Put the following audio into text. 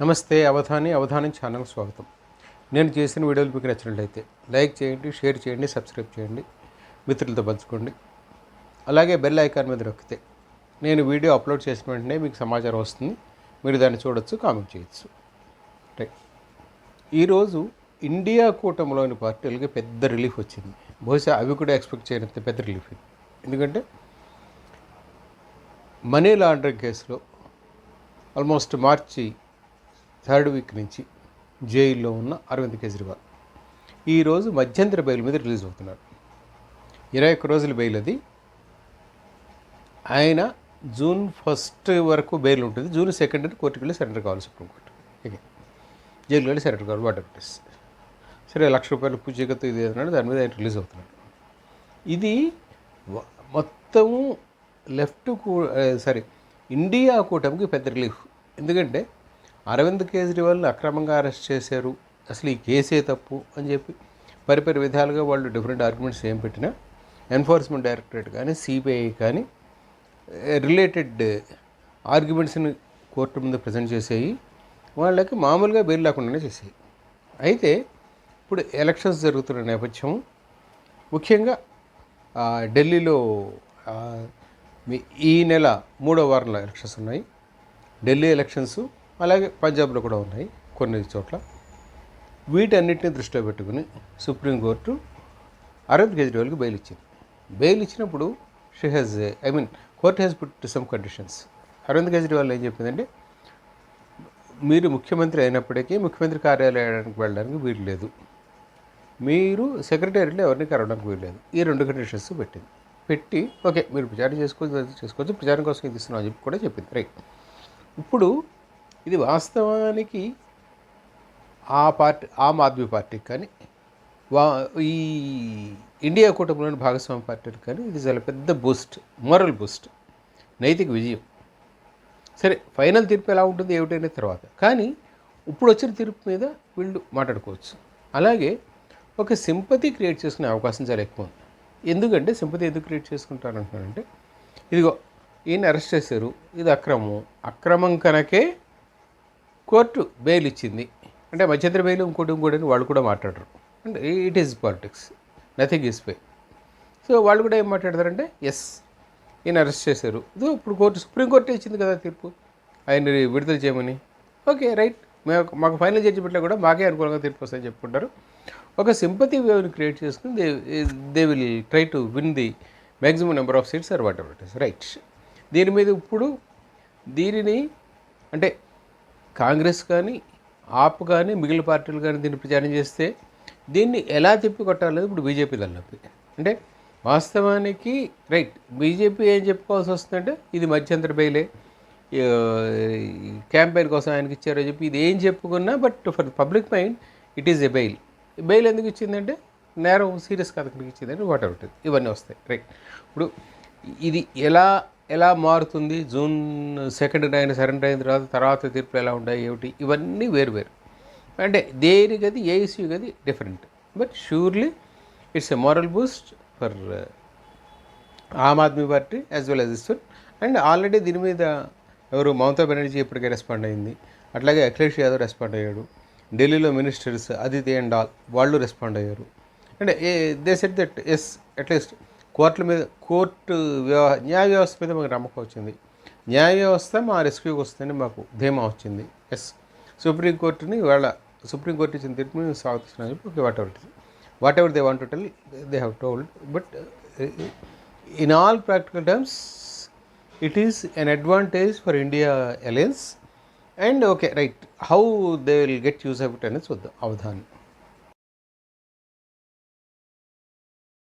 నమస్తే అవధాని అవధానం ఛానల్ స్వాగతం. నేను చేసిన వీడియోలు మీకు నచ్చినట్లయితే లైక్ చేయండి షేర్ చేయండి సబ్స్క్రైబ్ చేయండి మిత్రులతో పంచుకోండి. అలాగే బెల్ ఐకాన్ మీద నొక్కితే నేను వీడియో అప్లోడ్ చేసిన వెంటనే మీకు సమాచారం వస్తుంది. మీరు దాన్ని చూడొచ్చు కామెంట్ చేయొచ్చు. రైట్. ఈరోజు ఇండియా కూటమిలోని పార్టీలకి పెద్ద రిలీఫ్ వచ్చింది. బహుశా అవి కూడా ఎక్స్పెక్ట్ చేయనంత పెద్ద రిలీఫ్. ఎందుకంటే మనీ లాండరింగ్ కేసులో ఆల్మోస్ట్ మార్చి థర్డ్ వీక్ నుంచి జైల్లో ఉన్న అరవింద్ కేజ్రీవాల్. ఈరోజు మధ్యంతర బెయిల్ మీద రిలీజ్ అవుతున్నారు. ఇరవై ఒక్క రోజుల బెయిల్ అది. ఆయన జూన్ ఫస్ట్ వరకు బెయిల్ ఉంటుంది. జూన్ సెకండ్ కోర్టుకి వెళ్ళి సరెండర్ కావాలి సుప్రీంకోర్టు ఓకే జైలుకి వెళ్ళి సరెండర్ కావాలి వాటర్ ప్లేస్ సరే లక్ష రూపాయలు పూజగత ఇది అన్నాడు. దాని మీద ఆయన రిలీజ్ అవుతున్నాడు ఇది మొత్తం మొత్తము లెఫ్ట్ సారీ ఇండియా కూటమికి పెద్ద రిలీఫ్. ఎందుకంటే అరవింద్ కేజ్రీవాల్ని అక్రమంగా అరెస్ట్ చేశారు. అసలు ఈ కేసే తప్పు అని చెప్పి పరిపరి విధాలుగా వాళ్ళు డిఫరెంట్ ఆర్గ్యుమెంట్స్ ఏం పెట్టినా ఎన్ఫోర్స్మెంట్ డైరెక్టరేట్ కానీ సిబిఐ కానీ రిలేటెడ్ ఆర్గ్యుమెంట్స్ని కోర్టు ముందు ప్రజెంట్ చేసేవి వాళ్ళకి మామూలుగా బెయిల్ లేకుండానే చేసేవి అయితే ఇప్పుడు ఎలక్షన్స్ జరుగుతున్న నేపథ్యం ముఖ్యంగా ఢిల్లీలో ఈ నెల మూడో వారంలో ఎలక్షన్స్ ఉన్నాయి. ఢిల్లీ ఎలక్షన్స్ అలాగే పంజాబ్లో కూడా ఉన్నాయి కొన్ని చోట్ల. వీటన్నిటిని దృష్టిలో పెట్టుకుని సుప్రీంకోర్టు అరవింద్ కేజ్రీవాల్కి బెయిల్ ఇచ్చింది. బెయిల్ ఇచ్చినప్పుడు she has I mean court has put some conditions. Arvind Kejriwal ఏం చెప్పిందంటే మీరు ముఖ్యమంత్రి అయినప్పటికీ ముఖ్యమంత్రి కార్యాలయానికి వెళ్ళడానికి వీలు లేదు. మీరు సెక్రటరీలో ఎవరిని కలవడానికి వీల్లేదు ఈ రెండు కండిషన్స్ పెట్టింది. పెట్టి ఓకే మీరు ప్రచారం చేసుకోవచ్చు చేసుకోవచ్చు ప్రచారం కోసం ఇది ఇస్తున్నాం అని చెప్పి కూడా చెప్పింది. రైట్. ఇప్పుడు ఇది వాస్తవానికి ఆ పార్టీ ఆమ్ ఆద్మీ పార్టీకి కానీ వా ఈ ఇండియా కూటమిలోని భాగస్వామి పార్టీలకు కానీ ఇది చాలా పెద్ద బూస్ట్ మోరల్ బూస్ట్ నైతిక విజయం. సరే ఫైనల్ తీర్పు ఎలా ఉంటుంది ఏమిటనే తర్వాత. కానీ ఇప్పుడు వచ్చిన తీర్పు మీద వీళ్ళు మాట్లాడుకోవచ్చు. అలాగే ఒక సింపతి క్రియేట్ చేసుకునే అవకాశం చాలా ఎక్కువ ఉంది. ఎందుకంటే సింపతి ఎందుకు క్రియేట్ చేసుకుంటారంటున్నారంటే ఇదిగో ఈయన అరెస్ట్ చేశారు ఇది అక్రమం అక్రమం కనుకే కోర్టు బెయిల్ ఇచ్చింది. అంటే మధ్యంతర బెయిల్ ఇంకోటి ఇంకోటి అని వాళ్ళు కూడా మాట్లాడరు. అంటే it is politics nothing is pay so వాళ్ళు కూడా ఏం మాట్లాడతారంటే ఎస్ ఈయన అరెస్ట్ చేశారు. ఇదో ఇప్పుడు కోర్టు సుప్రీంకోర్టు ఇచ్చింది కదా తీర్పు. ఆయన విడుదల చేయమని. ఓకే రైట్ మేము మాకు ఫైనల్ జడ్జిమెంట్లో కూడా మాకే అనుకూలంగా తీర్పు వస్తాయని చెప్పుకుంటారు. ఒక సింపతి వేవ్ని క్రియేట్ చేసుకుని they they will try to win the maximum number of seats or whatever it is right దీని మీద ఇప్పుడు దీనిని అంటే కాంగ్రెస్ కానీ ఆప్ కానీ మిగిలిన పార్టీలు కానీ దీన్ని ప్రచారం చేస్తే దీన్ని ఎలా తిప్పి కొట్టాలనేది ఇప్పుడు బీజేపీ తలనొప్పి. అంటే వాస్తవానికి రైట్ బీజేపీ ఏం చెప్పుకోవాల్సి వస్తుందంటే ఇది మధ్యంతర బెయిలే. క్యాంపెయిన్ కోసం ఆయనకి ఇచ్చారో చెప్పి ఇది ఏం చెప్పుకున్నా but for public mind it is a bail. Bail ఎందుకు ఇచ్చిందంటే నేరం సీరియస్ కథకి ఇచ్చిందంటే వాటర్ ఉంటుంది ఇవన్నీ వస్తాయి రైట్. ఇప్పుడు ఇది ఎలా ఎలా మారుతుంది? జూన్ సెకండ్ ఆయన సరెండర్ అయిన తర్వాత తర్వాత తీర్పులు ఎలా ఉంటాయి? ఏమిటి? ఇవన్నీ వేరు వేరు. అంటే దేని గది? ఏ ఇష్యూ గది? Different but surely it's a moral boost for Aam Aadmi Party as well as this and already దీని మీద ఎవరు? మమతా బెనర్జీ ఇప్పటికే రెస్పాండ్ అయింది. అట్లాగే అఖిలేష్ యాదవ్ రెస్పాండ్ అయ్యాడు. ఢిల్లీలో మినిస్టర్స్ అదితి అండ్ ఆల్ వాళ్ళు రెస్పాండ్ అయ్యారు. అంటే they said that as at least కోర్టుల మీద కోర్టు వ్యవ న్యాయ వ్యవస్థ మీద మాకు నమ్మకం వచ్చింది. న్యాయ వ్యవస్థ మా రెస్క్యూకి వస్తుందని మాకు ధీమా వచ్చింది. ఎస్ సుప్రీంకోర్టుని ఇవాళ సుప్రీంకోర్టు ఇచ్చిన తీర్పుని మేము స్వాగతిస్తున్నాం. చెప్పి okay whatever whatever they want to tell they have told but in all practical terms it is an advantage for India alliance and okay right how they will get use of it అనేది చూద్దాం. అవధానం.